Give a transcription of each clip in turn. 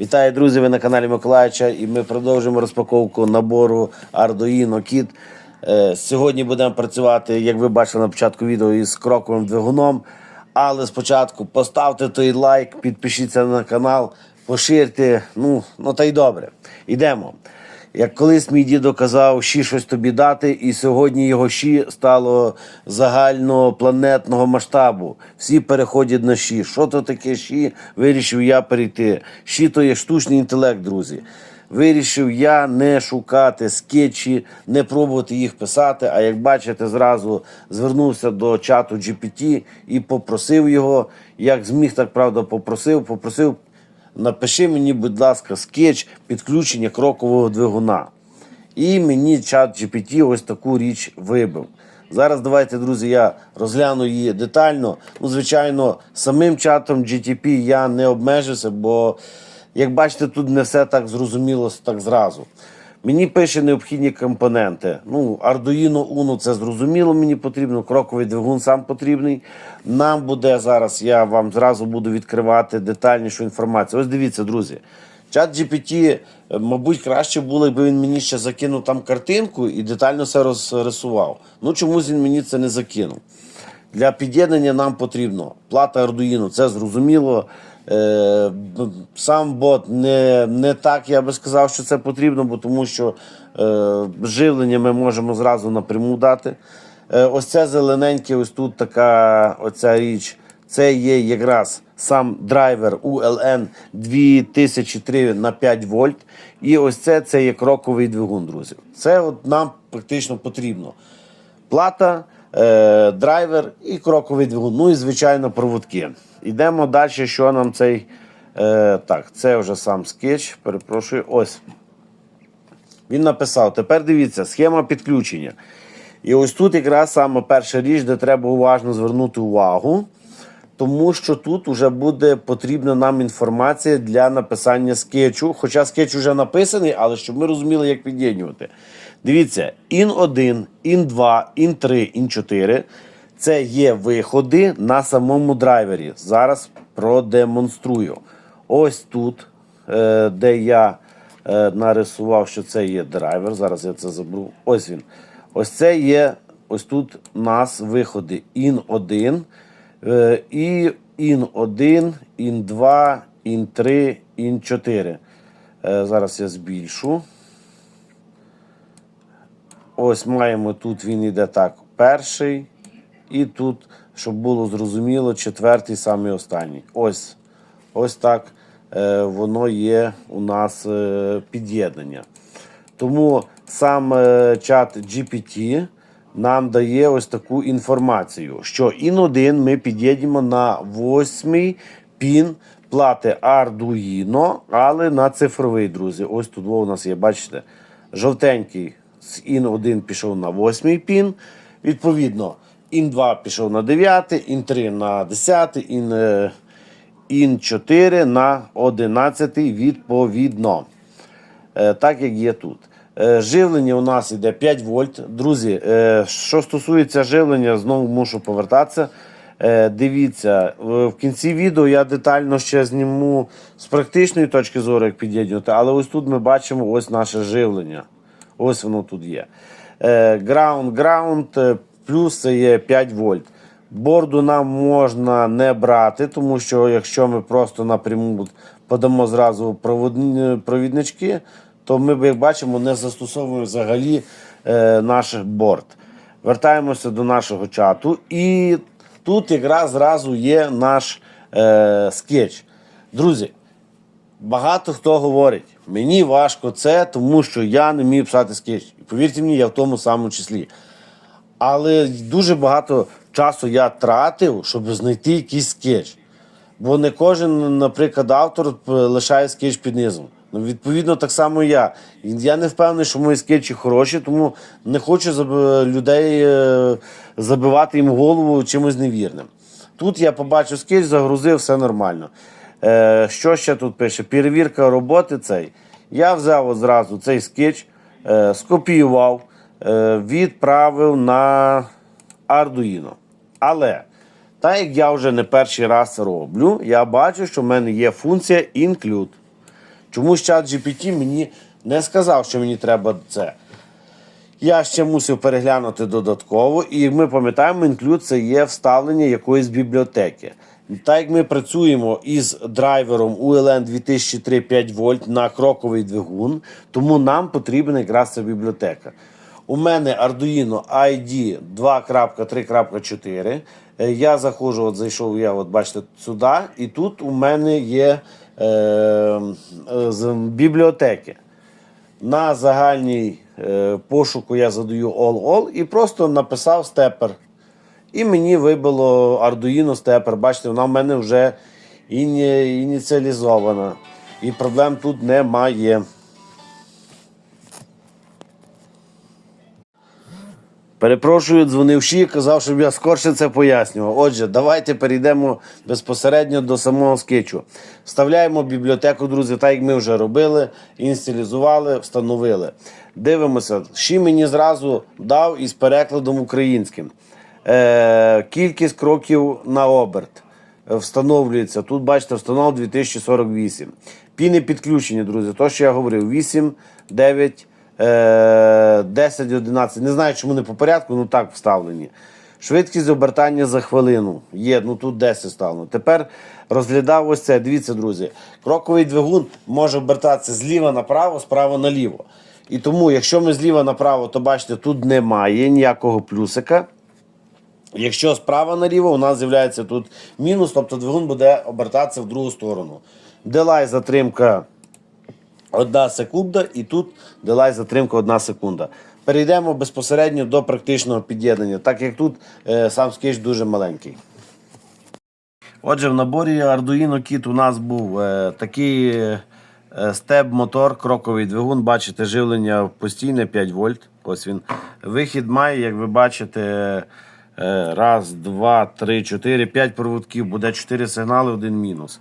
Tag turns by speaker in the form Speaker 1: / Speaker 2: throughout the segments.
Speaker 1: Вітаю, друзі! Ви на каналі Миколаївича і ми продовжуємо розпаковку набору Arduino Kit. Е, Сьогодні будемо працювати, як ви бачили на початку відео, із кроковим двигуном. Але спочатку поставте той лайк, підпишіться на канал, поширте. Ну, ну та й добре. Йдемо. Як колись мій дідо казав, щі щось тобі дати, і сьогодні його щі стало загальнопланетного масштабу. Всі переходять на щі. Що то таке щі? Вирішив я перейти. Щі то є штучний інтелект, друзі. Вирішив я не шукати скетчі, не пробувати їх писати. А як бачите, зразу звернувся до чату GPT і попросив його. Як зміг, так правда, попросив, попросив напиши мені, будь ласка, скетч підключення крокового двигуна. І мені чат GPT ось таку річ вибив. Зараз давайте, друзі, я розгляну її детально. Ну, звичайно, самим чатом GTP я не обмежився, бо, як бачите, тут не все так зрозуміло так зразу. Мені пише необхідні компоненти. Ну, Arduino Uno це зрозуміло, мені потрібно. Кроковий двигун сам потрібний. Нам буде зараз, я вам зразу буду відкривати детальнішу інформацію. Ось дивіться, друзі. Чат GPT, е, мабуть, краще було, якби він мені ще закинув там картинку і детально все розрисував. Ну чомусь він мені це не закинув. Для під'єднання нам потрібно плата Arduino, це зрозуміло. Е, Сам бот не, не так я би сказав, що це потрібно, бо тому що е, живлення ми можемо зразу напряму дати. Е, ось це зелененьке, ось тут така оця річ. Це є якраз сам драйвер ULN 2003 на 5 вольт. І ось це, це є кроковий двигун, друзі. Це от нам практично потрібно плата, е, драйвер і кроковий двигун. Ну і, звичайно, проводки. Йдемо далі, що нам цей. Е, так, це вже сам скетч. Перепрошую. Ось. Він написав: тепер дивіться, схема підключення. І ось тут якраз саме перша річ, де треба уважно звернути увагу. Тому що тут вже буде потрібна нам інформація для написання скетчу. Хоча скетч вже написаний, але щоб ми розуміли, як під'єднувати. Дивіться, ін 1, ін 2, ін 3, ін 4 це є виходи на самому драйвері. Зараз продемонструю. Ось тут, е, де я е, нарисував, що це є драйвер. Зараз я це заберу. Ось він. Ось це є. Ось тут у нас виходи ін 1. Е, І ін 1, ін 2, ін 3, ін 4. Е, Зараз я збільшу. Ось маємо тут він іде так. Перший. І тут, щоб було зрозуміло, четвертий, самий останній. Ось. Ось так е, воно є у нас е, під'єднання. Тому сам е, чат GPT нам дає ось таку інформацію, що IN1 ми під'єднемо на 8 пін плати Arduino, але на цифровий, друзі. Ось тут у нас є, бачите, жовтенький з IN1 пішов на 8 пін. Відповідно, IN2 пішов на 9, IN3 на 10, IN, е, IN 4 на 11 відповідно. Е, так як є тут. Е, Живлення у нас йде 5 вольт. Друзі, що стосується живлення, знову мушу повертатися. Дивіться, в кінці відео я детально ще зніму з практичної точки зору, як під'єднувати, але ось тут ми бачимо ось наше живлення. Ось воно тут є. Е, Ground, ground, е, плюс це є 5 вольт. Борду нам можна не брати, тому що якщо ми просто напряму подамо зразу провіднички, то ми, як бачимо, не застосовуємо взагалі е, наш борт. Вертаємося до нашого чату, і тут якраз зразу є наш е, скетч. Друзі, Багато хто говорить, мені важко це, тому що я не вмію писати скетч. І повірте мені, я в тому самому числі. Але дуже багато часу я тратив, щоб знайти якийсь скетч. Бо не кожен, наприклад, автор лишає скетч під низом. Ну, відповідно, так само і я. Я не впевнений, що мої скетчі хороші, тому не хочу людей е, забивати їм голову чимось невірним. Тут я побачив скетч, загрузив, все нормально. Е, що ще тут пише? Перевірка роботи цей. Я взяв одразу цей скетч, е, скопіював, е, відправив на Arduino. Але так як я вже не перший раз роблю, я бачу, що в мене є функція include. Чомусь чат GPT мені не сказав, що мені треба це. Я ще мусив переглянути додатково, і ми пам'ятаємо, інклюд це є вставлення якоїсь бібліотеки. Так як ми працюємо із драйвером ULN 2003 5 вольт на кроковий двигун, тому нам потрібна якраз ця бібліотека. У мене Arduino ID 2.3.4. Е, Я заходжу, от зайшов я, от бачите, сюди, і тут у мене є е, е, бібліотеки. На загальній е, пошуку я задаю all-all і просто написав степер. І мені вибило Arduino степер. Бачите, вона в мене вже іні, ініціалізована. І проблем тут немає. Перепрошую, дзвонив Ші, казав, щоб я скорше це пояснював. Отже, давайте перейдемо безпосередньо до самого скетчу. Вставляємо бібліотеку, друзі, так як ми вже робили, інсталізували, встановили. Дивимося, Ші мені зразу дав із перекладом українським. Е, кількість кроків на оберт встановлюється. Тут, бачите, встанов 2048. Піни підключені, друзі. То, що я говорив, 8, 9. Е, 10, 11. Не знаю, чому не по порядку, ну так вставлені. Швидкість обертання за хвилину. Є, ну тут 10 ставлено. Тепер розглядав ось це. Дивіться, друзі. Кроковий двигун може обертатися зліва направо, справа наліво. І тому, якщо ми зліва направо, то бачите, тут немає ніякого плюсика. Якщо справа наліво, у нас з'являється тут мінус, тобто двигун буде обертатися в другу сторону. Делай затримка. Одна секунда, і тут делай затримка одна секунда. Перейдемо безпосередньо до практичного під'єднання, так як тут е, сам скетч дуже маленький. Отже, в наборі Arduino Kit у нас був е, такий е, стеб-мотор, кроковий двигун. Бачите, живлення постійне 5 вольт. Ось він. Вихід має, як ви бачите, е, раз, два, три, чотири, п'ять проводків. Буде 4 сигнали, один мінус.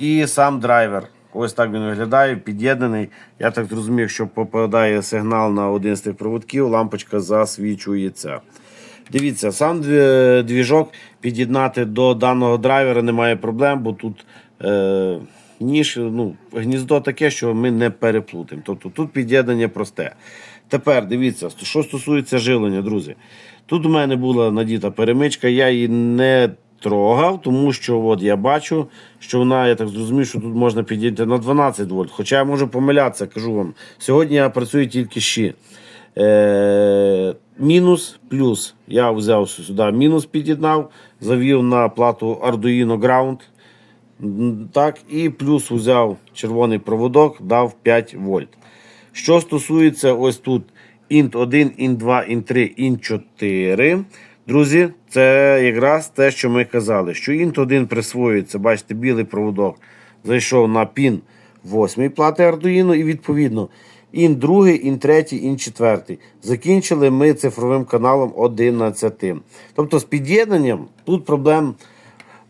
Speaker 1: І сам драйвер. Ось так він виглядає, під'єднаний. Я так зрозумів, якщо попадає сигнал на один з тих проводків, лампочка засвічується. Дивіться, сам двіжок під'єднати до даного драйвера немає проблем, бо тут е, ніж, ну, гніздо таке, що ми не переплутаємо. Тобто тут під'єднання просте. Тепер дивіться, що стосується живлення, друзі. Тут у мене була надіта перемичка, я її не трогав, тому що от я бачу, що вона, я так зрозумів, що тут можна підійти на 12 вольт. Хоча я можу помилятися, кажу вам. Сьогодні я працюю тільки щі. Е, мінус, плюс. Я взяв сюди мінус під'єднав, завів на плату Arduino Ground. Так, і плюс взяв червоний проводок, дав 5 вольт. Що стосується ось тут int 1, int 2, int 3, int 4. Друзі, це якраз те, що ми казали, що int 1 присвоюється, бачите, білий проводок зайшов на пін 8 плати Arduino і відповідно int 2, int 3, int 4. Закінчили ми цифровим каналом 11. Тобто з під'єднанням тут проблем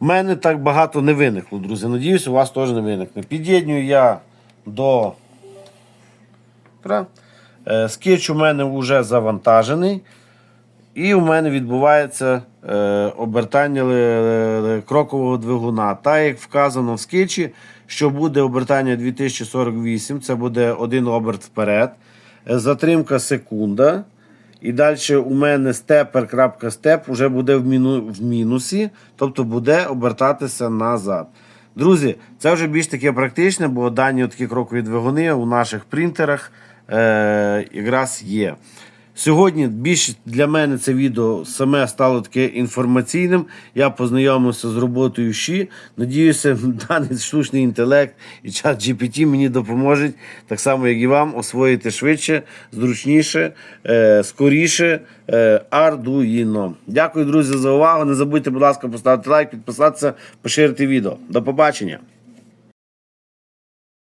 Speaker 1: в мене так багато не виникло, друзі. Надіюсь, у вас теж не виникне. Під'єднюю я до. Тра. Е, Скетч у мене вже завантажений. І у мене відбувається е, обертання крокового двигуна. Так як вказано в скетчі, що буде обертання 2048, це буде один оберт вперед. Е, Затримка секунда. І далі у мене степер.степ вже буде в, міну, в мінусі, тобто буде обертатися назад. Друзі, це вже більш таке практичне, бо дані такі крокові двигуни у наших принтерах е, якраз є. Сьогодні більше для мене це відео саме стало таке інформаційним. Я познайомився з роботою ЩІ. Надіюся, даний штучний інтелект і чат GPT мені допоможуть, так само, як і вам, освоїти швидше, зручніше, е, скоріше е, Arduino. Дякую, друзі, за увагу. Не забудьте, будь ласка, поставити лайк, підписатися, поширити відео. До побачення.